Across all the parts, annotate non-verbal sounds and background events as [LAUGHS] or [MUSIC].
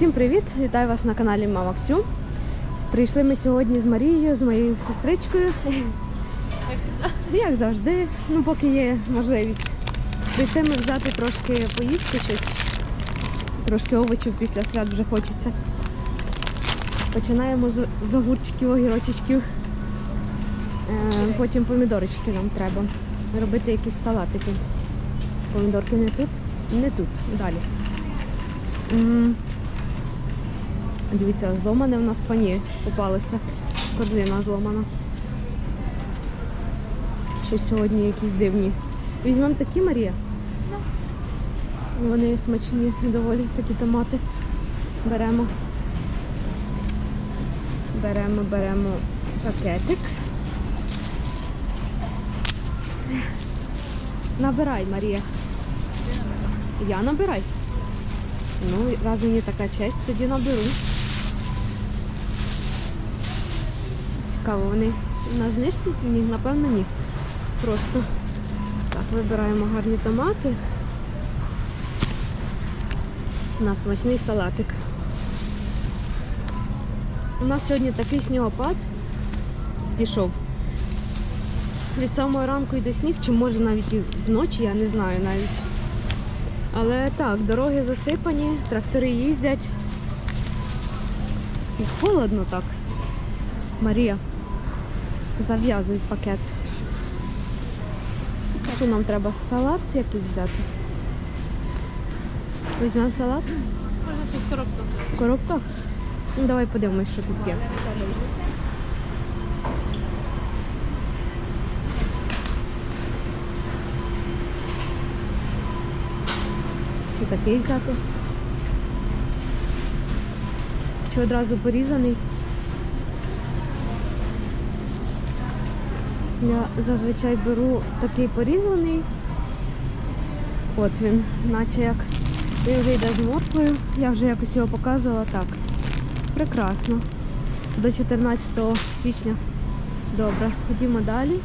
Всім привіт! Вітаю вас на каналі Мама Ксю. Прийшли ми сьогодні з Марією, з моєю сестричкою. Як завжди. Як завжди, ну поки є можливість. Прийшли ми взяти трошки поїсти щось. Трошки овочів після свят вже хочеться. Починаємо з, огурчиків, огірочечків. Е, потім помідорочки нам треба. Робити якісь салатики. Помідорки не тут, не тут, далі. Дивіться, зломане в нас пані попалося. Корзина зломана. Щось сьогодні якісь дивні. Візьмемо такі, Марія? Вони смачні, доволі такі томати. Беремо. Беремо, беремо пакетик. Набирай, Марія. Я набирай. Ну, раз мені така честь, тоді наберу. Цікаво, вони на знижці? Ні, напевно, ні. Просто так, вибираємо гарні томати. На смачний салатик. У нас сьогодні такий снігопад пішов. Від самого ранку йде сніг, чи може навіть і з ночі, я не знаю навіть. Але так, дороги засипані, трактори їздять. І холодно так. Марія, зав'язуй пакет. Що нам треба? Салат якийсь взяти? Візьмемо салат Можна тут в коробках? Ну, давай подивимось, що тут є. Чи такий взяти? Чи одразу порізаний? Я зазвичай беру такий порізаний. От він, наче як він вже йде з морквою. Я вже якось його показувала так. Прекрасно. До 14 січня. Добре, ходімо далі.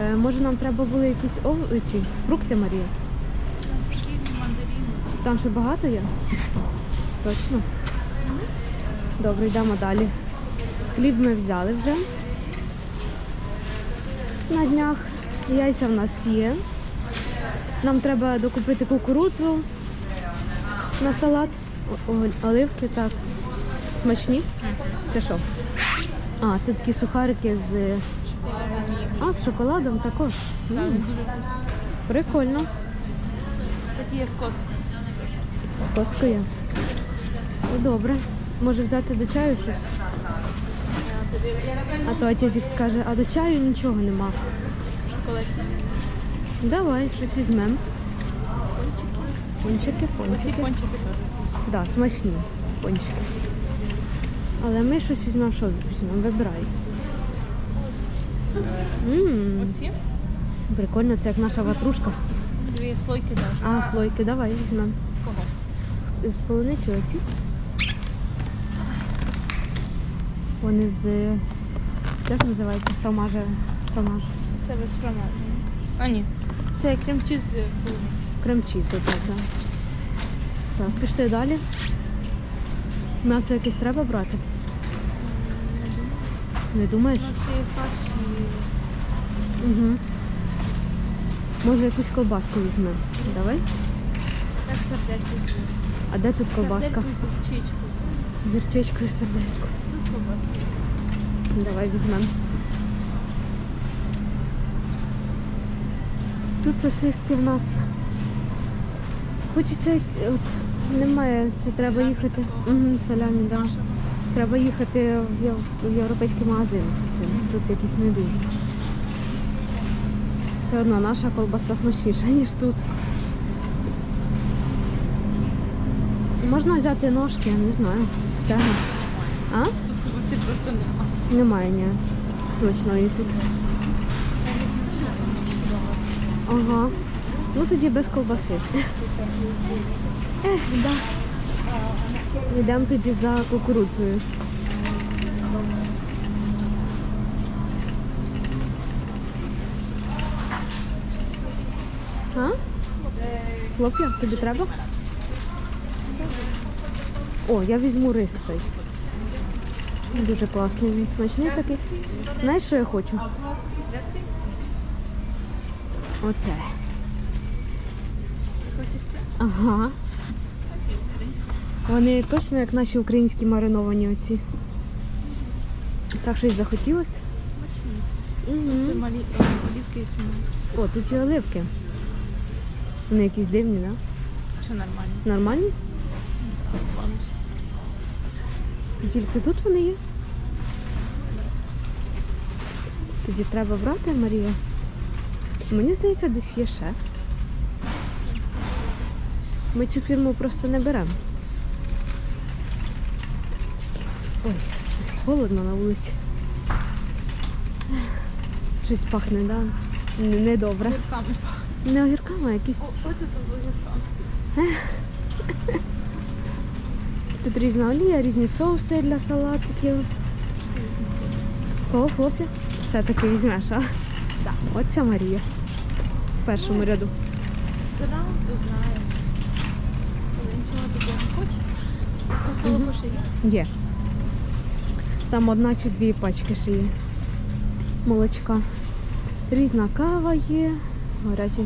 Е, може нам треба були якісь ов... ці, фрукти, Марія? Там ще багато є? Точно? Добре, йдемо далі. Хліб ми взяли вже. На днях. Яйця в нас є. Нам треба докупити кукурудзу на салат. О- Оливки, так. Смачні. Це що? А, це такі сухарики з. А, з шоколадом також. М, вкусно. Прикольно. Такі є в костку. Костка є. Це добре. Може взяти до чаю щось? А то отець скаже, а до чаю нічого нема. Давай, щось візьмемо. Пончики. Пончики. пончики теж. Да, смачні пончики. Але ми щось візьмемо, що візьмемо? Вибирай. Ммм, Оці. прикольно, це як наша ватрушка. Дві слойки даже. А, слойки, давай візьмемо. Кого? З, з полуницею оці. Вони з. Як називається? Фромаже. Фромаж. Це без фромажу. А ні. Це крем-чіз з отак, так. Так, пішли далі. М'ясо якесь треба брати? Не думаєш? У нас є фарш і Угу. Може якусь колбаску візьмемо. Давай. як сердечко. А де тут колбаска? Сердельку з гірчичкою. З гірчичкою серделько. Давай візьмемо. Тут сосиски в нас. Хочеться, от немає, це треба їхати. Угу, салямі, да. Треба їхати в європейський магазин з цим. Тут якісь не дуже. Все одно наша колбаса смачніша, ніж тут. Можна взяти ножки, не знаю. Стегна. А? Тут колбаси просто нема. Немає ні. Смачної тут. Ага. Ну тоді без ковбаси. Ех, да. Йдемо тоді за кукурудзою. А? Хлоп'я, тобі треба? О, я візьму рис той. Дуже класний, він смачний такий. Знаєш, що я хочу? Оце. Ага. Вони точно як наші українські мариновані оці. Так щось захотілося. Угу. малі е, олівки і. О, тут є оливки. Вони якісь дивні, так? Да? Що нормально? Нормальні? Це тільки тут вони є. Тоді треба брати, Марія. Мені здається, десь є ще. Ми цю фірму просто не беремо. Ой, щось холодно на вулиці. Щось пахне, да? Недобре. Огірками. Не огірками, а якісь. О, Оце тут огірками. Тут різна олія, різні соуси для салатиків. Кого хлопці? Все-таки візьмеш, а? Так. Оця Марія. В першому ряду. Ресторан, знаю. Але нічого такого не хочеться. У нас молоко ще є. Є. Там одна чи дві пачки ще є. Молочка. Різна кава є, гарячий,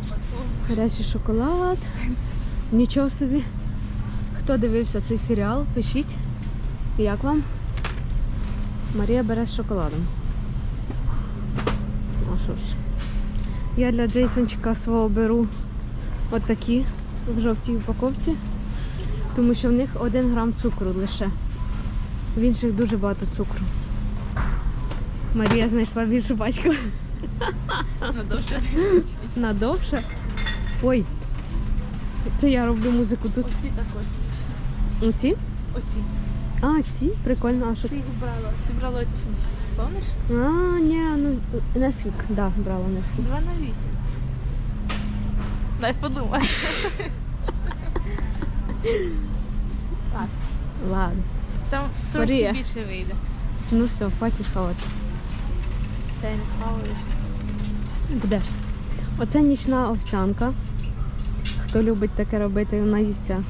гарячий шоколад. Нічого собі. Хто дивився цей серіал, пишіть. Як вам? Марія бере з шоколадом. А що ж? Я для Джейсончика свого беру отакі в жовтій упаковці, тому що в них один грам цукру лише. В інших дуже багато цукру. Марія знайшла більшу пачку На довше. надовше. Ой, це я роблю музику тут. Оці також. Оці? Оці. А, ці? Прикольно, а що Ти це? їх брала. Ти брала оці. Помниш? А, ні, ну Несвік, да, брала Несвік. Два на вісім. Дай подумай. Так. Ладно. Там трошки Марія. більше вийде. Ну все, паті сховати. Це не хаваєш. Будеш. Оце нічна овсянка. Хто любить таке робити, вона їсться.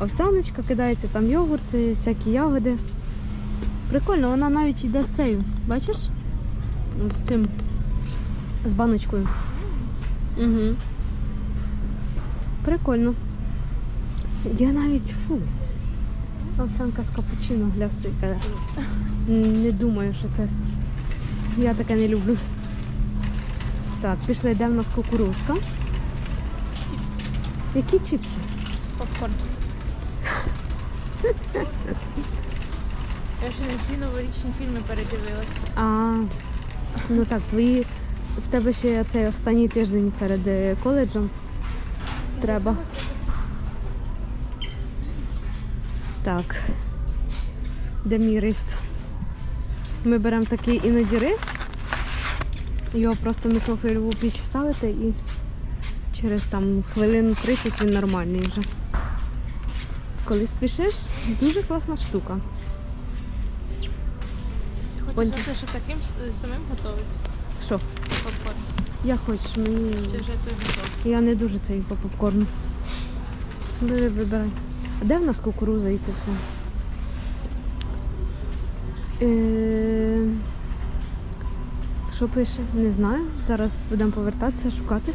Овсяночка, кидається там йогурт, всякі ягоди. Прикольно, вона навіть йде з цею. Бачиш? З цим. З баночкою. Угу. Прикольно. Я навіть фу. Овсянка з капучино гляси. е, Не думаю, що це. Я таке не люблю. Так, пішли, де в нас кукурузка. Які чіпси? Я ще не всі новорічні фільми передивилась. А, ну так, твої. В тебе ще цей останній тиждень перед е, коледжем. Треба. Так. Де мій рис? Ми беремо такий іноді рис. Його просто в мікрохвильову піч ставити і через там хвилин 30 він нормальний вже. Коли спішиш, дуже класна штука. Ти хочеш Ой. оце, що таким е, самим готовить? Що? Попкорн. Я хочу, мені. Чи вже той готовий? Я не дуже цей по попкорну. Бери, вибирай. А де в нас кукуруза і це все? Е... Що пише? Не знаю. Зараз будемо повертатися, шукати.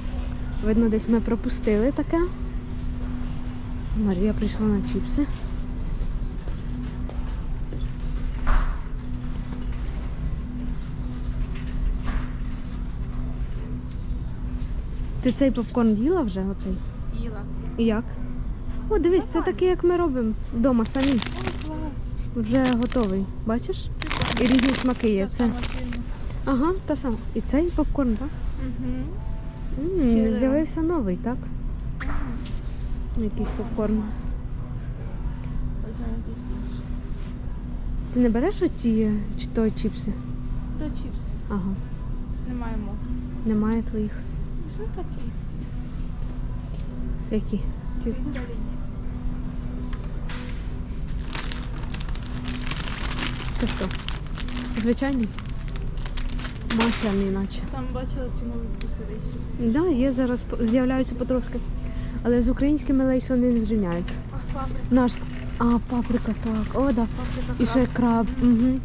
Видно, десь ми пропустили таке. Марія прийшла на чіпси. Ти цей попкорн їла вже? Оцей? Їла. І як? О, дивись, це таке, як ми робимо вдома самі. О, клас. Вже готовий. Бачиш? І різні смаки є. Це. Ага, та сама. І цей попкорн, так? Угу. М, Ще З'явився новий, так? Якийсь попкорн. Ти не береш оті чи то чіпси? До чіпсів. Ага, Тут немає мов. немає твоїх. Візьми такий. Які? Ті-. Це хто? Звичайний? Масляний наче. Там бачила ці нові вкуси десь. Да, є зараз з'являються потрошки. Але з українськими лейс вони не зрівняються. Наш А, паприка, так. О, да. Паприка, І ще краб. Угу.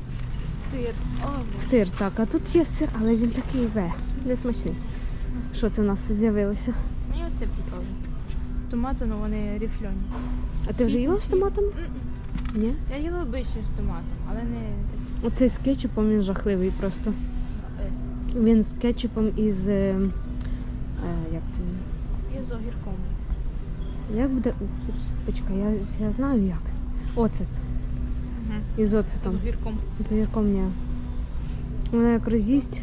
сир. О, Сир, так. А тут є сир, але він такий ве. Несмачний. Що це у нас тут з'явилося? мені оце прикольно. Томати, ну вони рифльоні. А ти вже їла з томатами? М-м. Ні. Я їла обичні з томатом, але не такі. Оцей з кетчупом він жахливий просто. Е, Він з кетчупом із. Е, е, як це? Я з огірком. Як буде уксус? Почекай, я, я знаю як. Оцет. Угу. Із З оцетом. огірком. З огірком ні. Вона як роз'їсть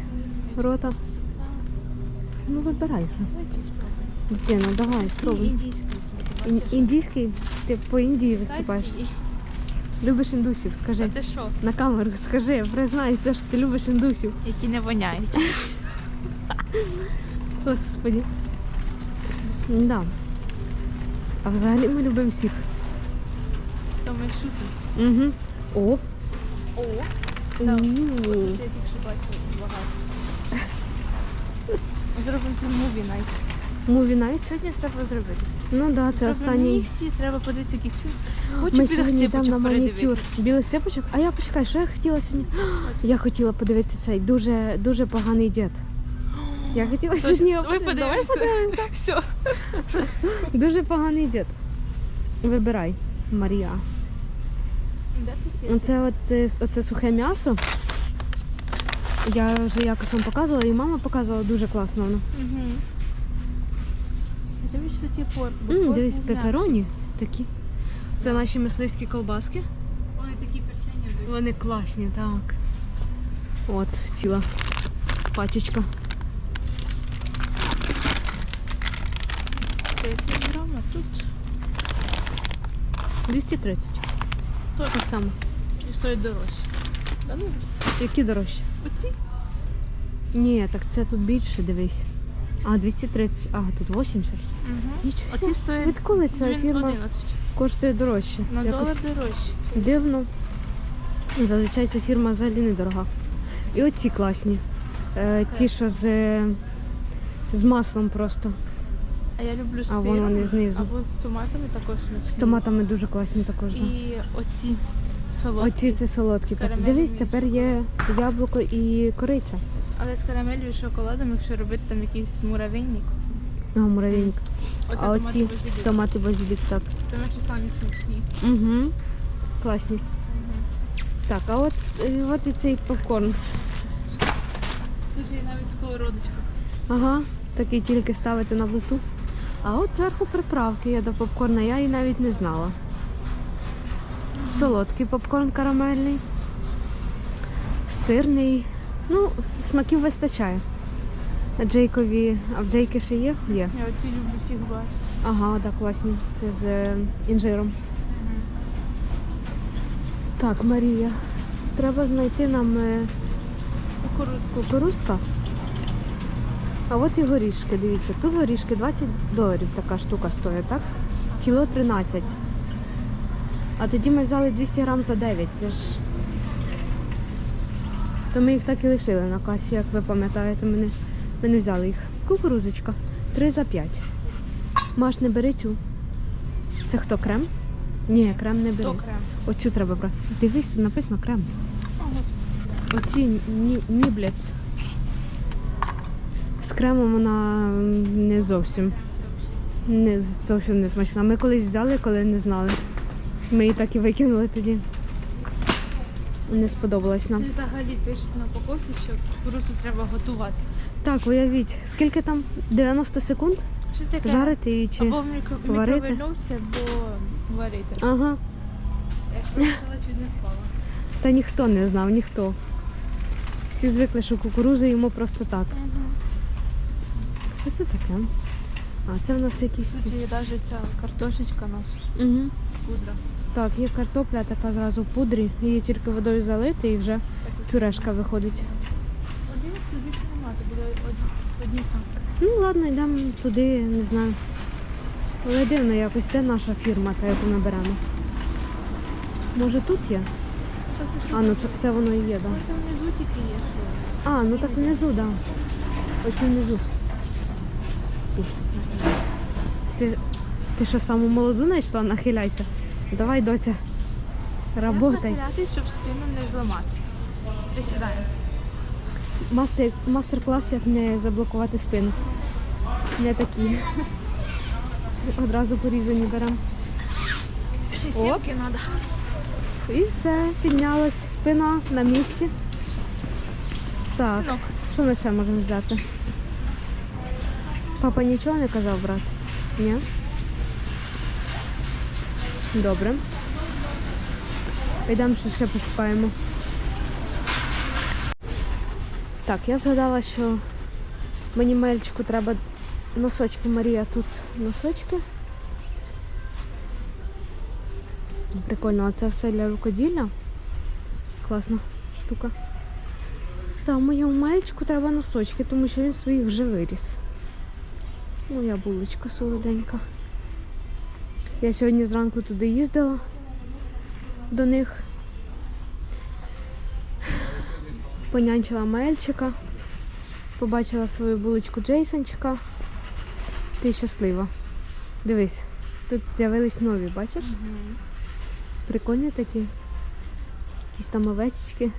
рота. Ну вибирай. Дитина, давай, спробуй. Індійський. Ін- індійський, ти по Індії виступаєш. Любиш індусів, А скажи. ти що? На камеру скажи, признайся, що ти любиш індусів. Які не воняють. Господі. Да. А взагалі ми любимо всіх. То ми шутимо. Угу. О. О, У. Так. тут я тільки що бачила багато. Зробимо собі муві найт. Муві найт. Сьогодні треба зробити. Ну так, да, це останній. нігті, треба подивитися якийсь фільм. Хочу Ми білих сьогодні йдемо на манікюр. передивитись. Білих цепочок? А я почекай, що я хотіла сьогодні? Я хотіла подивитися цей дуже дуже поганий дід. Я хотіла сьогодні. його подивимося. [LAUGHS] Все. Дуже поганий дід. Вибирай, Марія. Де тут є? Оце от, е, оце сухе м'ясо. Я вже якось вам показувала, і мама показувала дуже класно воно. Угу. Дивись, що бо М, пепероні такі. Це наші мисливські колбаски. Вони такі перчені. Вони класні, так. От, ціла пачечка. 30 грам, а тут 230. то Так само. і стоїть дорожче. Та ну, Які дорожчі? оці. Ні, так це тут більше, дивись. А, 230, ага, тут 80. Угу. Нічого. Оці стоять Відколи ця фірма 11. коштує дорожче? На Якось долар дорожче. Дивно. Зазвичай ця фірма взагалі недорога. І оці класні. Е, ці, що з, е, з маслом просто. А я люблю з А вон вони знизу. або з томатами також смачні. З томатами дуже класні також. да. І оці солодкі. Оці це солодкі. з Так. карамелью Дивись, і тепер є яблуко і кориця. Але з карамелью і шоколадом, якщо робити там якийсь муравейник. А, муравейник. Оце А томати оці базилік. томати базилік, так. Це наші самі смачні. Угу. Класні. Так, а от, е, от і цей попкорн. Тут є навіть сковородочка. Ага, такий тільки ставити на плиту. А от зверху приправки є до попкорна, я і навіть не знала. Солодкий попкорн карамельний, сирний. Ну, смаків вистачає. А Джейкові, а в Джейки ще є? Є. Я оці люблю всіх барс. Ага, так, класні. Це з е, інжиром. Так, Марія. Треба знайти нам е, Кукурудза. кукурузка. А от і горішки, дивіться. Тут горішки 20 доларів така штука стоїть, так? Кіло 13. А тоді ми взяли 200 грам за 9. Це ж. То ми їх так і лишили на касі, як ви пам'ятаєте, ми не, ми не взяли їх. Кукурузочка. 3 за 5. Маш, не бери цю. Це хто крем? Ні, крем не бери. То крем. Оцю треба брати. Дивись, написано крем. О, господи. Оці ні, ніблец. Кремом вона не зовсім. Не зовсім не смачна. Ми колись взяли, коли не знали. Ми її так і викинули тоді. Не сподобалось нам. Це взагалі пишуть на упаковці, що кукурудзу треба готувати. Так, уявіть, скільки там? 90 секунд Щось таке. жарити її чи. Або в мікро... варити? мікровольновці, або варити. Ага. Як вирішила, чуть не впала. Та ніхто не знав, ніхто. Всі звикли, що кукурузу йому просто так. Що це таке? А, це в нас якісь ці. Тут є навіть ця картошечка наша, Угу. пудра. Так, є картопля така зразу в пудрі, її тільки водою залити і вже пюрешка виходить. Один тут більше немає, це буде од- одні там. Ну ладно, йдемо туди, не знаю. Але дивно якось, де наша фірма, та яку ми беремо. Може тут є? Що А, ну так це воно і є, так. Да. Оце внизу тільки є, що. А, ну так внизу, так. Да. Оці внизу. Ці. Ти, ти що саму молоду знайшла? Нахиляйся. Давай, доця. Работай. нахилятись, щоб спину не зламати. Присідаємо. Мастер, мастер-клас, як не заблокувати спину. Не такі. Одразу порізані беремо. Ще сімки треба. І все, піднялась спина на місці. Так, Синок, що ми ще можемо взяти? Папа нічого не казав брат? Ні? Добре. Йдемо ще, ще пошукаємо. Так, я згадала, що мені мельчику треба носочки. Марія тут носочки. Прикольно, а це все для рукоділля. Класна штука. Та моєму мальчику треба носочки, тому що він своїх вже виріс. Моя булочка солоденька. Я сьогодні зранку туди їздила до них. Понянчила мальчика, побачила свою булочку Джейсончика. Ти щаслива. Дивись, тут з'явились нові, бачиш? Прикольні такі. Якісь там овечечки.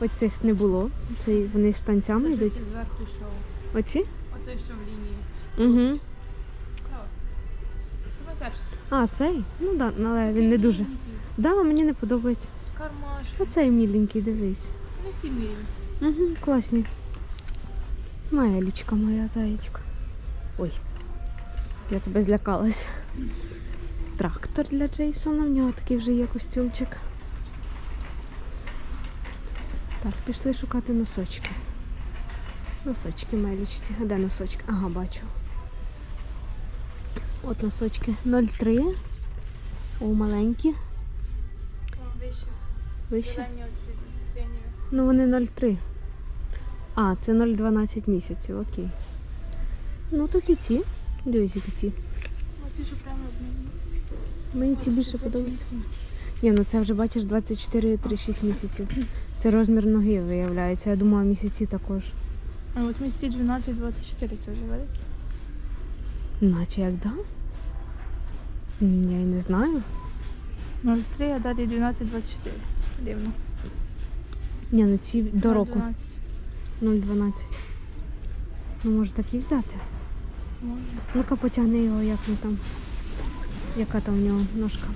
Оцих не було. Це вони з танцями йдуть. зверху. Оці? Отой, що в лінії. Угу. А, цей? Ну да, але він не дуже. Да, мені не подобається. Кармаш. Оцей міленький, дивись. Не всі мірі. Угу, класні. Моя моя заєчка. Ой, я тебе злякалася. Трактор для Джейсона, в нього такий вже є костюмчик. Так, пішли шукати носочки. Носочки майлічці. А де носочки? Ага, бачу. От носочки 0,3. О, маленькі. Вище. Вище. Ну вони 0,3. А, це 0,12 місяців, окей. Ну так і ці. Дивись, які ці. Мені ці більше подобаються. Ні, ну це вже бачиш 24-36 місяців. Це розмір ноги виявляється. Я думала, місяці також. А от місці 12-24 це вже великі. Наче як да? Я й не знаю. 0,3, а далі 12-24. Дивно. Ні, ну ці до року 0,12. 0,12. Ну може такі взяти. Може. Ну-ка потягни його, як він там. Яка там в нього ножка.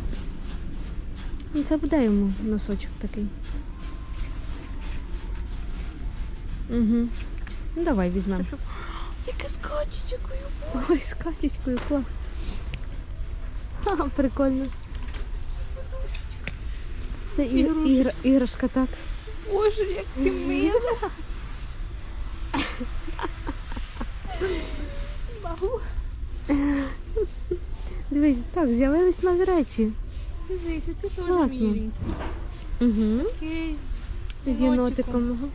Ну це буде йому носочок такий. Угу. Ну давай візьмемо. Яке з качечкою. Ой, з катечкою, клас. Ха, [LAUGHS] прикольно. Це і, Ігрушечка. ігра, іграшка, так. Боже, як ти мила. Бабу. Дивись, так, з'явились нові речі. Дивись, це теж Класно. міленький. Угу. Такий з З єнотиком. ага.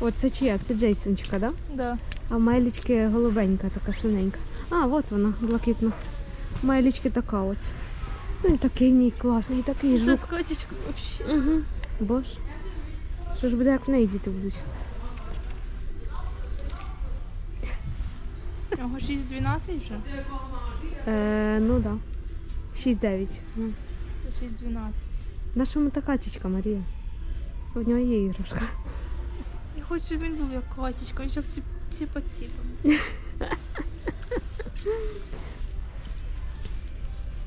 О, це чия? Це Джейсончика, так? Да? Да. А Майлічки голубенька, така синенька. А, от вона, блакитна. Майлічки така от. Ну, такий мій класний, такий жук. з качечкою взагалі. Угу. Боже. Що ж буде, як в неї діти будуть? У нього 6-12 вже. Е, ну так. Да. 6-9. Ну. 6-12. Наша ми така чічка Марія. В нього є іграшка. Я хочу, щоб він був як качечка, як ці ціпа ціпа. [LAUGHS]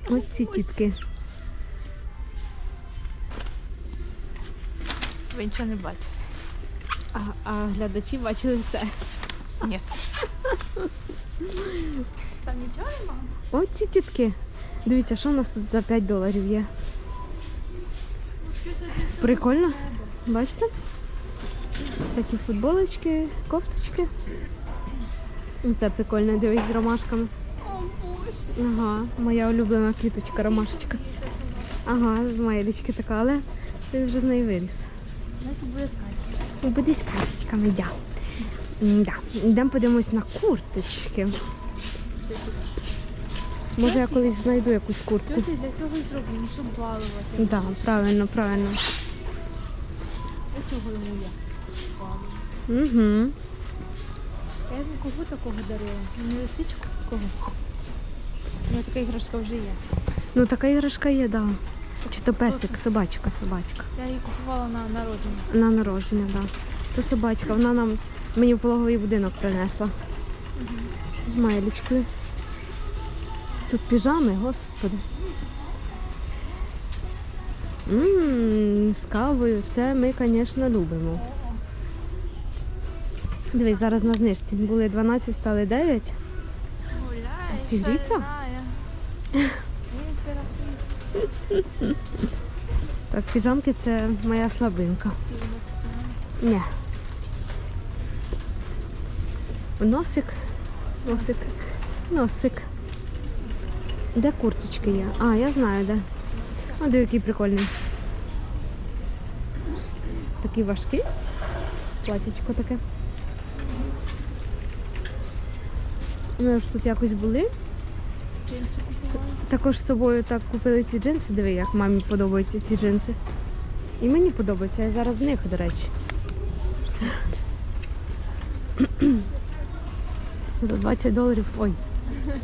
Ось ці тітки. Ви нічого не бачите. А, а глядачі бачили все. Ні. Там нічого нема? Ось ці тітки. Дивіться, що у нас тут за 5 доларів є. Прикольно. Бачите? Всякі футболочки, кофточки. Це прикольно, дивись з ромашками. Ага, моя улюблена квіточка, ромашечка. Ага, моя лічка така, але ти вже з неї виріс. Значить буде скачечка. Ну, Буде з квіточками, да. Йдемо подивимось на курточки. Може я колись знайду якусь куртку. Тьоті для цього і зроблені, щоб балувати. Так, да, правильно, правильно. Для цього йому я балую. Угу. Я кого такого дарила? Не лисичку? Кого? У мене така іграшка вже є. Ну така іграшка є, да. Чи то песик, собачка, собачка. Я її купувала на народження. На народження, так. Да. Це собачка, вона нам мені в пологовий будинок принесла. З майлічкою. Тут піжами, господи. Ммм, з кавою. Це ми, звісно, любимо. Дивись, зараз на знижці. Були 12, стали 9. Гуляє, Тигриця? Так, піжамки це моя слабинка. Ні. Носик. Носик. Носик. Де курточки є? А, я знаю, де. О, диви, який прикольний. Такий важкий. Платічко таке. Ми ж тут якось були. Також з тобою так купили ці джинси. Диви, як мамі подобаються ці джинси. І мені подобається. Я зараз в них, до речі. [CLEARS THROAT] За 20 доларів. Ой.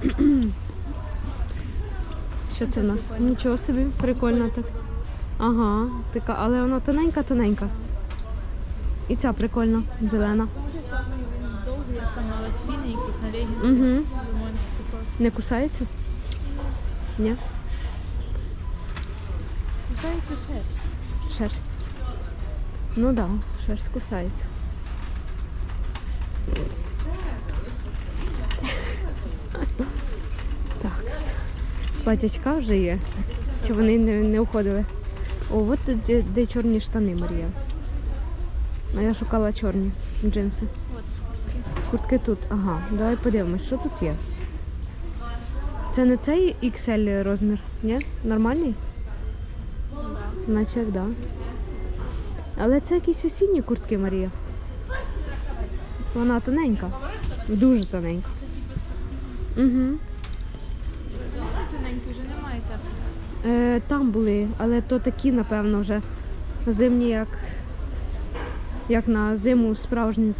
[CLEARS THROAT] Що це в нас? Нічого собі, прикольно так. Ага, така, але вона тоненька-тоненька. І ця прикольна, зелена. Довгий, там на лосіни, якісь на легінси. Угу. Думаю, що це класно. Не кусається? Ні? Кусається шерсть. Шерсть. Ну так, да, шерсть кусається. Так. Платячка вже є. Чи вони не, не уходили? О, от тут де, де чорні штани, Марія. А я шукала чорні джинси. Куртки. Куртки тут. Ага, давай подивимось, що тут є. Це не цей XL розмір, ні? Нормальний? Да. Наче да. Але це якісь осінні куртки, Марія. Вона тоненька. Дуже тоненька. Угу. Всі тоненькі вже немає так. Е, там були, але то такі, напевно, вже зимні, як, як на зиму справжню.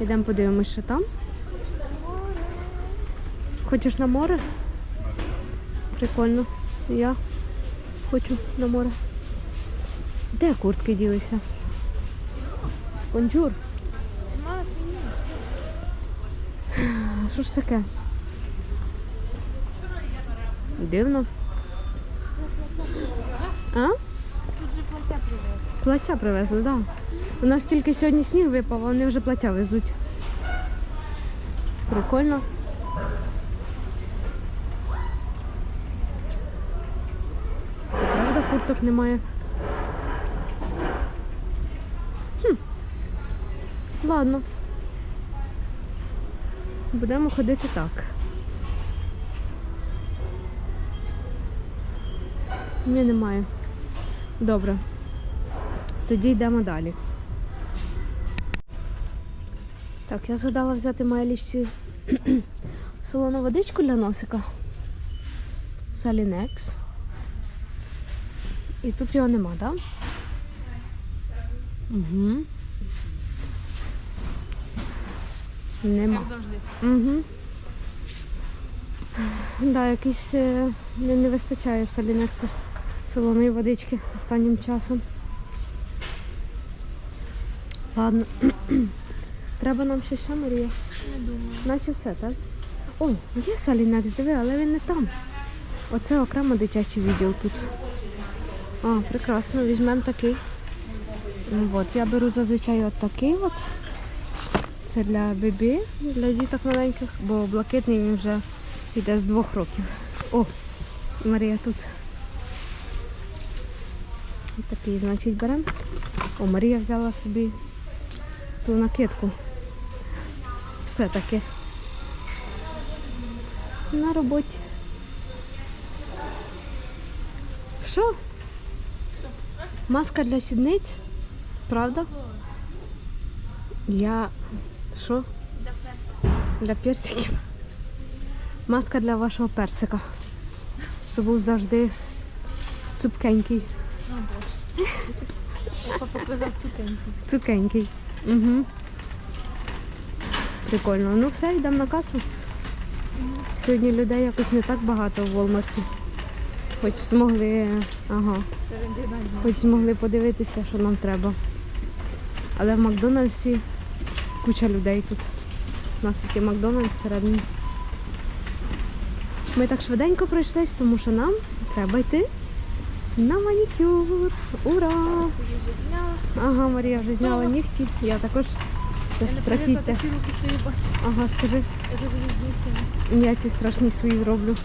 Йдемо подивимося, що там. Хочеш на море? Прикольно. Я хочу на море. Де куртки ділися? А Що ж таке? Дивно. А? Плаття привезли. Так. У нас тільки сьогодні сніг випав, а вони вже плаття везуть. Прикольно. Правда, немає. Хм. Ладно. Будемо ходити так. Ні, немає. Добре. Тоді йдемо далі. Так, я згадала взяти Майлічці [CLEARS THROAT] солону водичку для носика. Салінекс. І тут його нема, так? Да? Угу. Нема. Як завжди. Угу. Да, якийсь е, не, не вистачає салінекса солоної водички останнім часом. Ладно. [CLEARS THROAT] Треба нам ще що, Марія? Не думаю. Наче все, так? О, є салінекс, диви, але він не там. Оце окремо дитячий відділ тут. А, прекрасно, візьмемо такий. Ну, От, я беру зазвичай от такий от. Це для бебі, для діток маленьких, бо блакитний він вже йде з двох років. О, Марія тут. Такий, значить, беремо. О, Марія взяла собі ту накидку. Все-таки. На роботі. Що? Маска для сідниць? Правда? Я. Що? Для перса. Для персиків. Маска для вашого персика. Щоб був завжди цупкенький. О, боже. Папа показав цукеньку. Цукенький. Угу. Прикольно. Ну все, йдемо на касу. Сьогодні людей якось не так багато в Walmart. Хоч змогли. Ага. Хоч змогли подивитися, що нам треба. Але в Макдональдсі куча людей тут. У нас тут є Макдональдс всередині. Ми так швиденько пройшлись, тому що нам треба йти на манікюр. Ура! Ага, Марія вже зняла нігті. Я також. Це Я страхіття. Ага, скажи. Я ці страшні свої зроблю.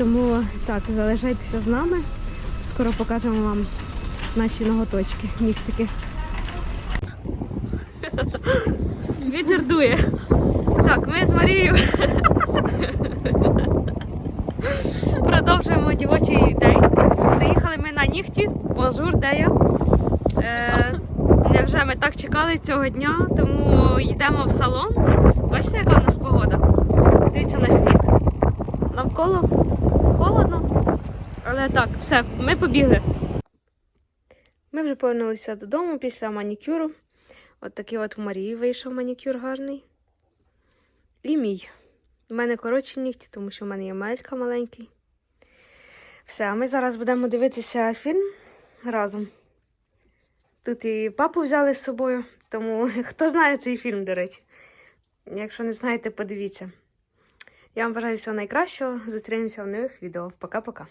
Тому так, залишайтеся з нами. Скоро покажемо вам наші ноготочки, нігтики. Вітер дує. Так, ми з Марією продовжуємо дівочий день. Приїхали ми на нігті. Бонжур, де я? Е, невже ми так чекали цього дня, тому йдемо в салон. Бачите, яка в нас погода? Дивіться на сніг. Навколо холодно. Але так, все, ми побігли. Ми вже повернулися додому після манікюру. От такий от в Марії вийшов манікюр гарний. І мій. У мене коротші нігті, тому що в мене є мелька маленький. Все, а ми зараз будемо дивитися фільм разом. Тут і папу взяли з собою, тому [LAUGHS] хто знає цей фільм, до речі. Якщо не знаєте, подивіться. Я вам бажаю всього найкращого. Зустрінемося в нових відео. Пока-пока.